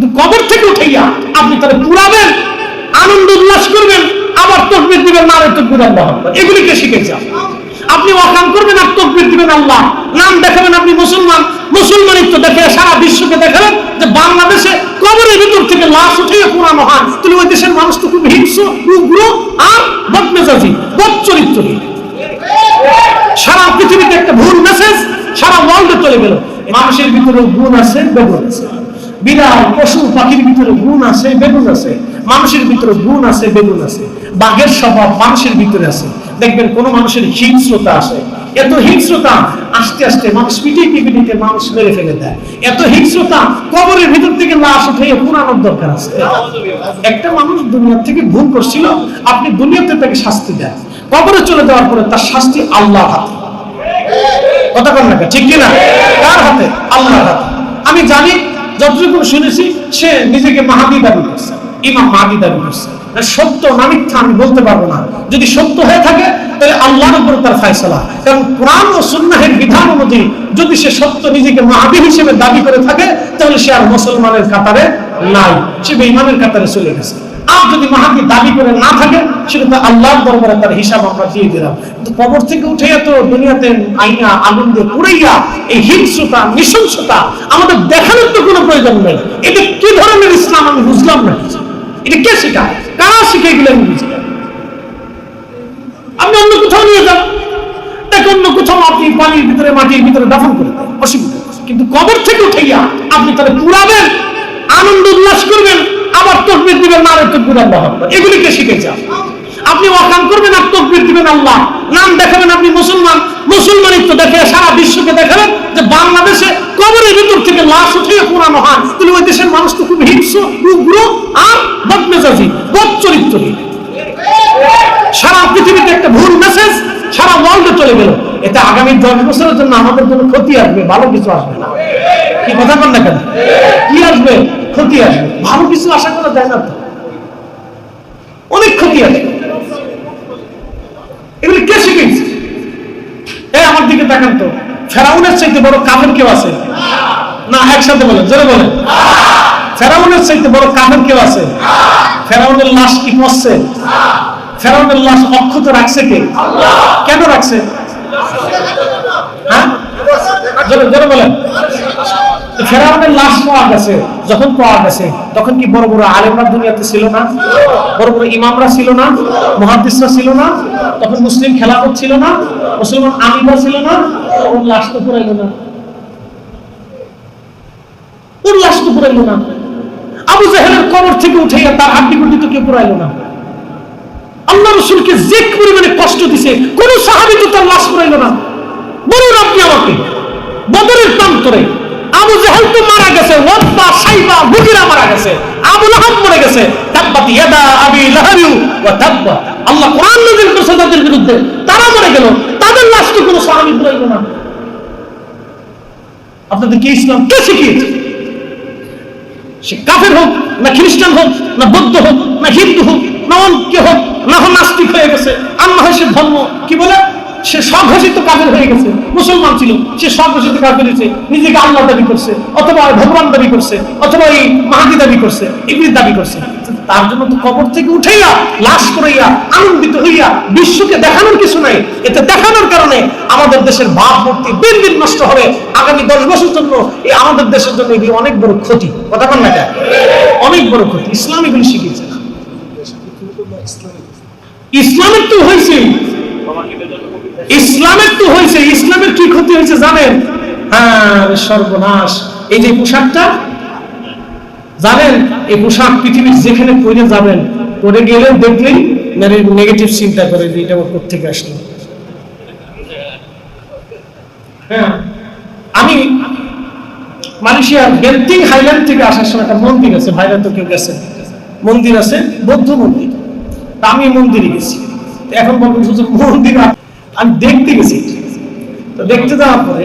কিন্তু কবর থেকে উঠাইয়া আপনি তারা পুরাবেন, আনন্দ উল্লাস করবেন, আবার তকবির দিবেন, না তকবির আল্লাহ আকবার। এগুলিকে শিখেছে? আপনি ওয়াকাম করবেন আর তকবির দিবেন আল্লাহ। নাম দেখাবেন আপনি মুসলমান। মুসলমানিত্ব দেখে সারা বিশ্বকে দেখাবেন যে বাংলাদেশে কবরের ভিতর থেকে লাশ উঠিয়ে পুরানো হয় তাহলে ওই দেশের মানুষ তো খুব হিংস্র, উগ্র আর বদমেজাজি বদ চরিত্রহীন সারা পৃথিবীতে একটা ভুল মেসেজ সারা ওয়ার্ল্ডে চলে গেল। মানুষের ভিতরে গুণ আছে বেগুন আছে। বিড়াল, পশু, পাখির ভিতরে গুণ আছে, বেগুন আছে। মানুষের ভিতরে গুণ আছে, বেগুন আছে। বাঘের স্বভাব মানুষের ভিতরে আছে। দেখবেন কোন মানুষের হিংস্রতা আসে এত হিংস্রতা আস্তে আস্তে মানুষ পিটিয়ে পিটিয়ে মানুষ মেরে ফেলে দেয়। এত হিংস্রতা কবরের ভিতর থেকে লাশ উঠে পুরানোর দরকার আছে। একটা মানুষ দুনিয়ার থেকে ভুল করছিল, আপনি দুনিয়াতে তাকে শাস্তি দেন। কবরে চলে যাওয়ার পরে তার শাস্তি আল্লাহ হাতে। কথা কন না ঠিক কিনা? কার হাতে? আল্লাহর হাতে। আমি জানি যতটুকু শুনেছি, সে নিজেকে মাহাবি দাবি করছে। ইমাম মাহাবি দাবি করছে। সত্য না মিথ্যা আমি বলতে পারব না। যদি সত্য হয়ে থাকে, তাহলে আল্লাহর উপর তার ফায়সলা। কারণ কোরআন ও সুন্নাহের বিধান অনুযায়ী যদি সে সত্য নিজেকে মাহাবি হিসেবে দাবি করে থাকে, তাহলে সে আর মুসলমানের কাতারে নাই। সে বেঈমানের কাতারে চলে গেছে। আর যদি মাহাদি দাবি করে না থাকে, সেটা তো আল্লাহর দরবারে তার হিসাব আমরা দিয়ে দিলাম। কিন্তু কবর থেকে উঠে তো দুনিয়াতে আইনা আনন্দে পুড়াইয়া এই হিংস্রতা, নৃশংসতা আমাদের দেখানোর তো কোনো প্রয়োজন নেই। এটা কি ধরনের ইসলাম আমি বুঝলাম না। এটা কে শেখায়? কারা শিখে গেলে আমি বুঝি না। আপনি অন্য কোথাও নিয়ে যান। দেখ, অন্য কোথাও আপনি পানির ভিতরে, মাটির ভিতরে দাফন করে দেন। অসুবিধা কিন্তু কবর থেকে উঠাইয়া আপনি তাহলে পুরাবেন আনন্দ উল্লাস করবেন। আবার তকবির দিবেন না তকবির আল্লাহ আকবার। এগুলিকে শিখেছে? আপনি ওয়াকাম করবেন আর তকবির দিবেন আল্লাহ। নাম দেখাবেন আপনি মুসলমান। মুসলমানিত্ব দেখে, সারা বিশ্বকে দেখাবেন যে বাংলাদেশে কবরের ভিতর থেকে লাশ উঠিয়ে পুরানো হয়। তাহলে ওই দেশের মানুষ তো খুব হিংস্র, উগ্র আর বদমেজাজি বদ সারা পৃথিবীতে একটা ভুল মেসেজ সারা ওয়ার্ল্ডে চলে গেল। এটা আগামী দশ বছরের জন্য আমাদের জন্য ক্ষতি আসবে, ভালো কিছু আসবে না। কি কথা বল না কেন? কি আসবে? ক্ষতি আসবে। ভালো কিছু আশা করা যায় না অনেক ক্ষতি আসবে এগুলি কে শিখেছে এই আমার দিকে তাকান তো। ফেরাউনের চাইতে বড় কাফের কেউ আছে? না, একসাথে বলেন, জোরে বলেন। ফেরাউনের চাইতে বড় কাফের কেউ আছে? ফেরাউনের লাশ কি করছে ফেরাউনের লাশ অক্ষত রাখছে কে? কেন রাখছে? হ্যাঁ? জোরে জোরে বলেন। ফেরাউনের লাশ পাওয়া গেছে, যখন পাওয়া গেছে, তখন কি বড় বড় আলেমরা দুনিয়াতে ছিল না? বড় বড় ইমামরা ছিল না? মহাদিসরা ছিল না? তখন মুসলিম খেলাফত ছিল না? মুসলমান আমিরা ছিল না? লাশ তো পুরাইলো না। ওর লাশ তো পুরাইলো না। আবু জাহেলের কবর থেকে উঠাইয়া তার গুড্ডি তো কেউ পুরাইলো না। আল্লাহ রসুলকে যে পরিমাণে কষ্ট দিছে, কোন সাহাবি তো তার লাশ পুরাইলো না। বলুন আপনি আমাকে, বদরের প্রান্তরে আবু জাহেল তো মারা গেছে ওয়াদবা সাইবা মুগিরা মারা গেছে, আবু লাহাব মরে গেছে তাব্বাত ইয়াদা আবি লাহাবিউ ওয়া তাব্বা আল্লাহ কোরআন নাযিল করেছে তাদের বিরুদ্ধে। তারা মরে গেল, তাদের লাশ তো কোনো সাহাবী পুরাইলো না আপনাদের কি ইসলাম? কে শিখিয়েছে? সে কাফের হোক, না খ্রিস্টান হোক, না বৌদ্ধ হোক, না হিন্দু হোক, না অন্য হোক, না হোক নাস্তিক হয়ে গেছে। হয় সে ধর্ম, কি বলে? সে স্বঘোষিত কাফের হয়ে গেছে। মুসলমান ছিল, সে স্বঘোষিত কাফের হয়েছে। নিজেকে আল্লাহ দাবি করছে, অথবা ভগবান দাবি করছে, অথবা এই মাহাদি দাবি করছে এগুলি দাবি করছে। তার জন্য তো কবর থেকে উঠাইয়া, লাশ করাইয়া আনন্দিত হইয়া, বিশ্বকে দেখানোর কিছু নাই। এতে দেখানোর কারণে আমাদের দেশের ভাব মূর্তি দিন দিন নষ্ট হবে। আগামী দশ বছর জন্য এই আমাদের দেশের জন্য এগুলি অনেক বড় ক্ষতি। কথা বল না? অনেক বড় ক্ষতি। ইসলাম এগুলি শিখিয়েছে। ইসলামের তো হয়েছে ইসলামের তো হয়েছে, ইসলামের কি ক্ষতি হয়েছে জানেন? হ্যাঁ সর্বনাশ। এই যে পোশাকটা, জানেন, এই পোশাক পৃথিবীর যেখানে পরে যাবেন, পরে গেলে দেখলেই নেগেটিভ চিন্তা করে যে এটা ওর থেকে আসলো। হ্যাঁ আমি মালয়েশিয়ার বেন্টিং হাইল্যান্ড থেকে আসার সময় একটা মন্দির আছে, ভাইরা তো কেউ গেছে। মন্দির আছে, বৌদ্ধ মন্দির। আমি মন্দিরে গেছি। এখন হুজুর মন্দির আমি দেখতে গেছি। তো দেখতে যাওয়ার পরে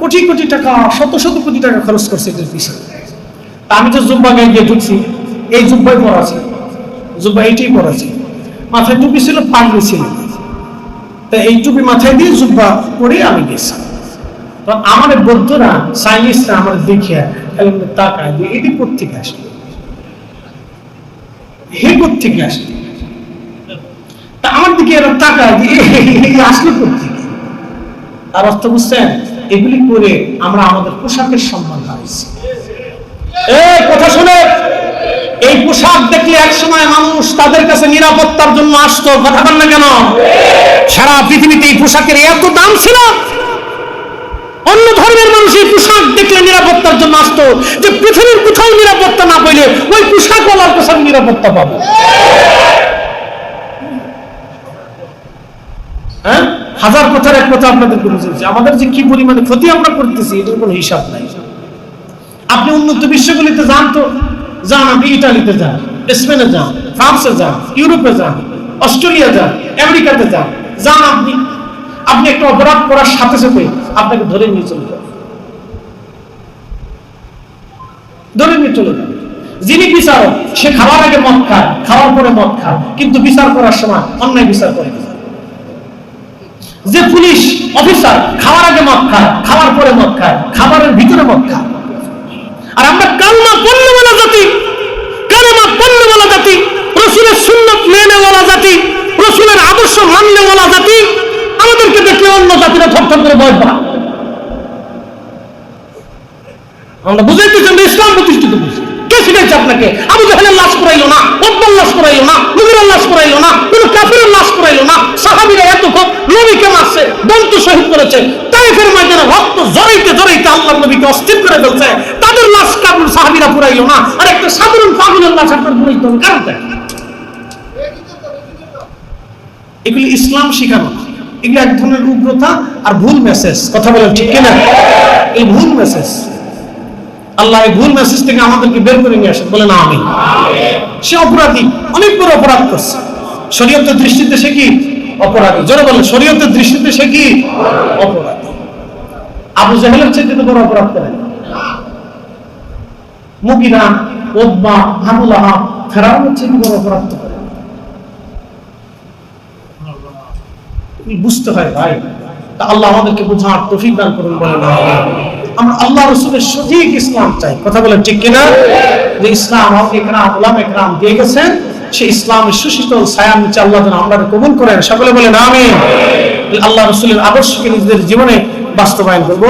কোটি কোটি টাকা, শত শত কোটি টাকা খরচ করছে এটার পিছনে তা আমি তো জুব্বা গায়ে গিয়ে ঢুকছি। এই জুব্বাই পরা আছে জুব্বা এইটাই পরা আছে মাথায় টুপি ছিল, পাগড়ি ছিল। তা এই টুপি মাথায় দিয়ে জুব্বা পরে আমি গেছি। তো আমাদের বৌদ্ধরা চাইনিজরা আমার দেখে খালি এমনি তাকায় যে এটি কোথেকে আসলো হে কোথেকে আসলো আমার দিকে আসলো কোথেকে তার অর্থ বুঝছেন, এগুলি করে আমরা আমাদের পোশাকের সম্মান হারাইছি। এই কথা শুনে এই পোশাক দেখলে এক সময় মানুষ তাদের কাছে নিরাপত্তার জন্য আসতো, কথা বল না কেন? সারা পৃথিবীতে এই পোশাকের এত দাম ছিল। অন্য ধর্মের মানুষ এই পোশাক দেখলে নিরাপত্তার জন্য আসতো, যে পৃথিবীর কোথাও নিরাপত্তা না পাইলে ওই পোশাক ওলার কাছে নিরাপত্তা পাবো। হ্যাঁ? হাজার কথার এক কথা আপনাদেরকে বুঝেছি আমাদের যে কি ক্ষতি আমরা করতেছি, এটার কোনো হিসাব নাই। আপনি উন্নত বিশ্বগুলিতে যান তো, যান, আপনি ইটালিতে যান, স্পেনে যান, ফ্রান্সে যান, ইউরোপে যান, অস্ট্রেলিয়া যান, আমেরিকাতে যান যান আপনি। আপনি একটা অপরাধ করার সাথে সাথে আপনাকে ধরে নিয়ে চলে ধরে নিয়ে চলে যিনি বিচারক, সে খাওয়ার আগে মদ খায়, খাওয়ার পরে মদ খায়, কিন্তু বিচার করার সময় অন্যায় বিচার করে। যে পুলিশ অফিসার খাওয়ার আগে মদ খায়, খাওয়ার পরে মদ খায়, খাবারের ভিতরে মদ খায়। আর আমরা কালমা পণ্যওয়ালা জাতি, কালেমা পণ্যওয়ালা জাতি, রসুলের সুন্নত মেনেওয়ালা জাতি, রসুলের আদর্শ মাননেওয়ালা জাতি, আমাদেরকে দেখলে অন্য জাতিরা থরথর করে ভয় পায়। আমরা বুঝাইতেছি, আমরা ইসলাম প্রতিষ্ঠিত করছি। কে শিখাইছে আপনাকে আবু জাহেলের লাশ করাইলো না অব্বাল লাশ করাইলো না নবীর লাশ করাইলো না, কোন কাফিরের লাশ করাইলো না, সাহাবীরা এত খুব নবীকে মারছে বন্ত শহীদ করেছে, তাইফের ময়দানে রক্ত জড়াইতে জড়াইতে আল্লাহ নবীকে অস্থির করে ফেলছে, তাদের লাশ কাবুল সাহাবীরা পুরাইলো না, আর একটা সাধারণ পাগলের লাশ আপনার পুরাইতে হবে, কারণটা এগুলি ইসলাম শিখানো। এগুলি এক ধরনের উগ্রতা আর ভুল মেসেজ, কথা বলেন ঠিক কিনা এই ভুল মেসেজ আল্লাহ এই ভুল মেসেজ থেকে আমাদেরকে বের করে নিয়ে আসেন। বলে না আমি সে অপরাধী অনেক বড় অপরাধ করছে। শরীয়তের দৃষ্টিতে সে কি? অপরাধী। জোরে বলে শরীয়তের দৃষ্টিতে সে কি? অপরাধী। আবু জাহেলের চেয়ে বড় অপরাধ করে মুগিরা আবুল আহাব ফেরাউনের চেয়ে বড় অপরাধ করে বুঝতে হয় ভাই। তা আল্লাহ আমাদেরকে বোঝার তৌফিক দান করুন বলেন আমিন। আল্লাহ রসুলের সঠিক ইসলাম চাই। কথা বলে ঠিক কিনা? যে ইসলাম একরাম একরাম দিয়ে গেছেন, সেই ইসলামের সুশীতল ছায়ার নিচে আল্লাহ যেন আমরা কবুল করেন। সকলে বলেন আমি আল্লাহ রসুলের আদর্শকে নিজেদের জীবনে বাস্তবায়ন করব।